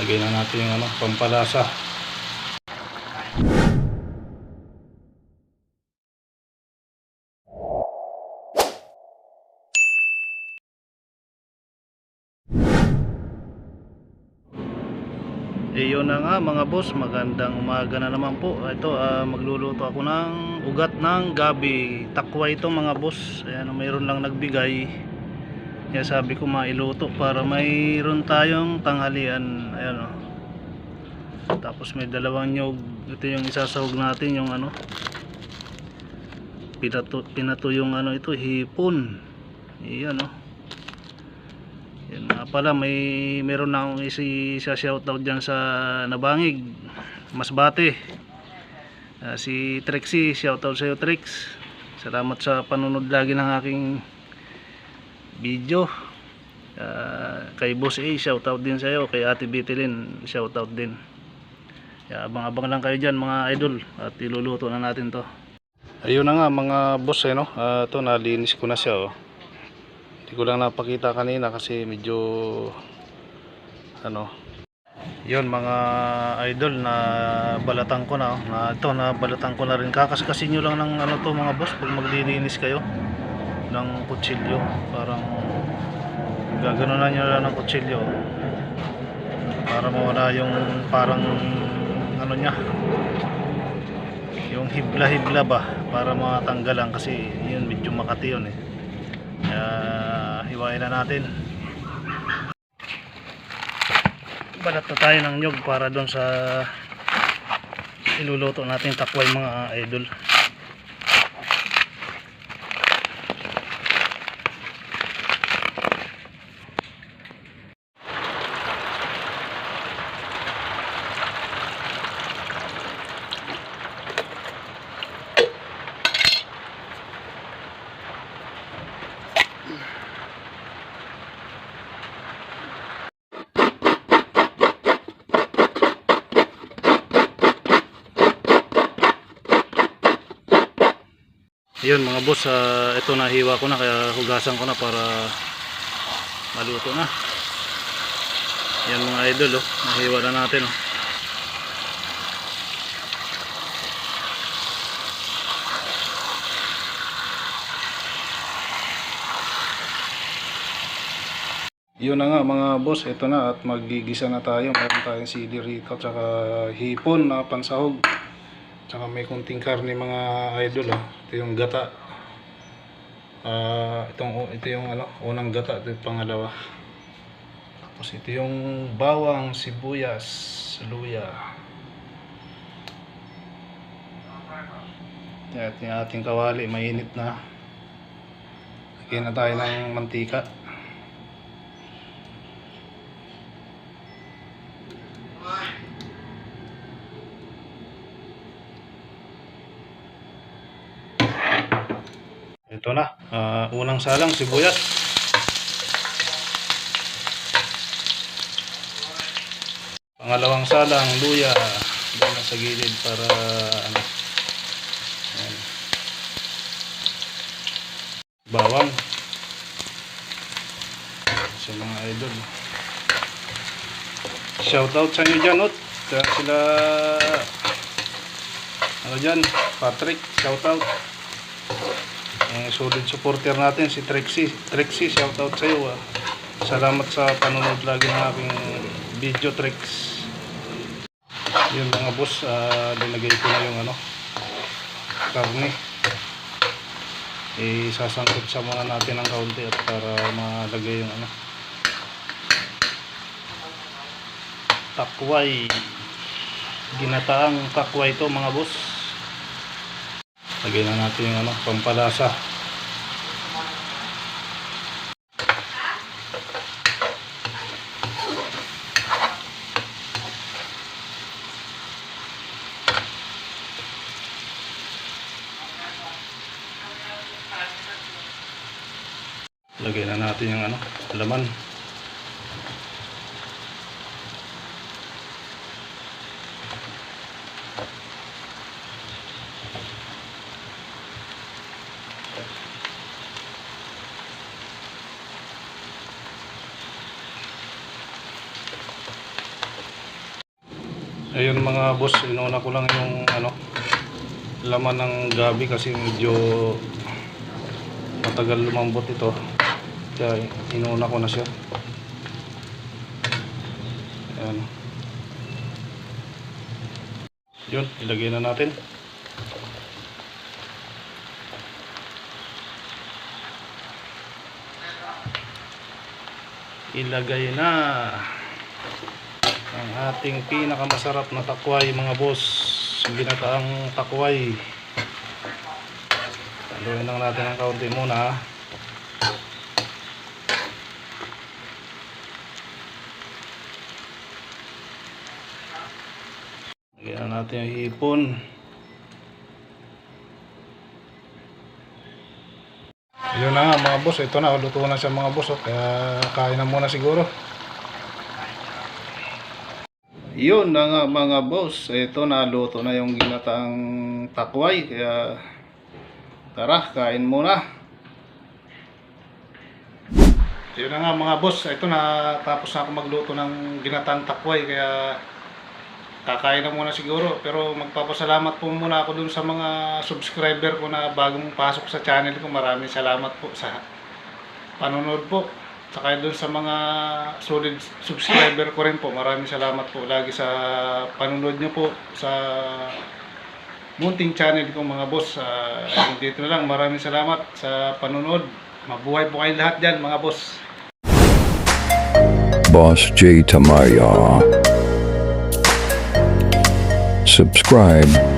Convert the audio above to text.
Lagay na natin yung ano, pampalasa. Eh yun na nga mga boss, magandang umaga na naman po. Ito, ah, magluluto ako ng ugat ng gabi. Takwa ito mga boss. Ayan, mayroon lang nagbigay. Kaya sabi ko mailuto para mayroon tayong tanghalian. Ayan o. Tapos may dalawang nyog. Ito yung isasahog natin yung ano. Pinato, pinato yung ano ito, hipon. Iyan o. Yan nga pala, may meron na akong isi sa shoutout dyan sa Nabangig, Masbate. Ah, si Trexie, shoutout sa iyo Trex. Salamat sa panunod lagi ng aking video. Ah, kay Boss A, shoutout din sa iyo. Kay Ate Betelin, shoutout din. Kaya abang-abang lang kayo dyan mga idol at iluluto na natin to. Ayun na nga mga boss eh no. Ah, to nalinis ko na siya oh. Hindi ko lang napakita kanina kasi medyo ano yun mga idol na balatan ko na, oh. na ito na balatan ko na rin kakaskasin nyo lang ng ano to mga boss pag maglilinis kayo ng kutsilyo parang gaganunan nyo lang ng kutsilyo para mawala yung parang ano nya yung hibla hibla ba para matanggalan kasi yun medyo makati yun eh kaya hiwain na natin. Balat na tayo ng nyog para doon sa iluluto natin takway mga idol. Yun mga boss, ah, ito nahiwa ko na kaya hugasan ko na para maluto na. Yan mga idol, oh, nahiwa na natin. Oh. Yun na nga mga boss, ito na at magigisa na tayo. Meron tayong sili rito at hipon na pansahog. Tsaka may kunting karne mga idol ah. Ito yung gata. Ah, itong ito yung ano, unang gata, ito yung pangalawa. Tapos ito yung bawang, sibuyas, luya. At yung ating kawali, mainit na. Lagyan na tayo ng mantika. Ito na, ah, unang salang sibuyas. Pangalawang salang luya. Doon na sa gilid para ano. Ayan. Bawang. Sa mga idol. Shoutout sa inyo dyan, Ot. Sila ano dyan, Patrick, shoutout. Ang solid supporter natin si Trexie. Trexie, shout out sa iyo. ah. Salamat sa panonood lagi ng aking video Trex. Yun mga boss, ah, linagay ko na yung ano, karne. Isasangkot sa muna natin ng kaunti at para malagay yung ano. Takway. Ginataang takway ito mga boss. Lagyan na natin yung ano, pampalasa. Lagyan na natin yung ano, laman. Ayun mga boss, inuna ko lang yung ano laman ng gabi kasi medyo matagal lumambot ito. Kaya inuna ko na siya. Ayan. Yun, ilagay na natin. Ilagay na ang ating pinakamasarap na takway mga boss ginataang takway. Haluin lang natin ng kaunti muna lagyan na natin yung hipon. Yun na nga mga boss. Ito na luto na siya mga boss. Kaya kain na muna siguro yun na nga mga boss, ito naluto na yung ginataang takway kaya tara kain muna. Yun na nga mga boss, ito na tapos na ako magluto ng ginataang takway kaya kakain na muna siguro pero magpapasalamat po muna ako dun sa mga subscriber ko na bagong pasok sa channel ko. Maraming salamat po sa panonood po. Saka doon sa mga solid subscriber ko rin po, maraming salamat po lagi sa panonood nyo po sa munting channel ko mga boss. Uh, dito na lang, maraming salamat sa panonood. Mabuhay po kayong lahat dyan mga boss. Boss J. Tamaya. Subscribe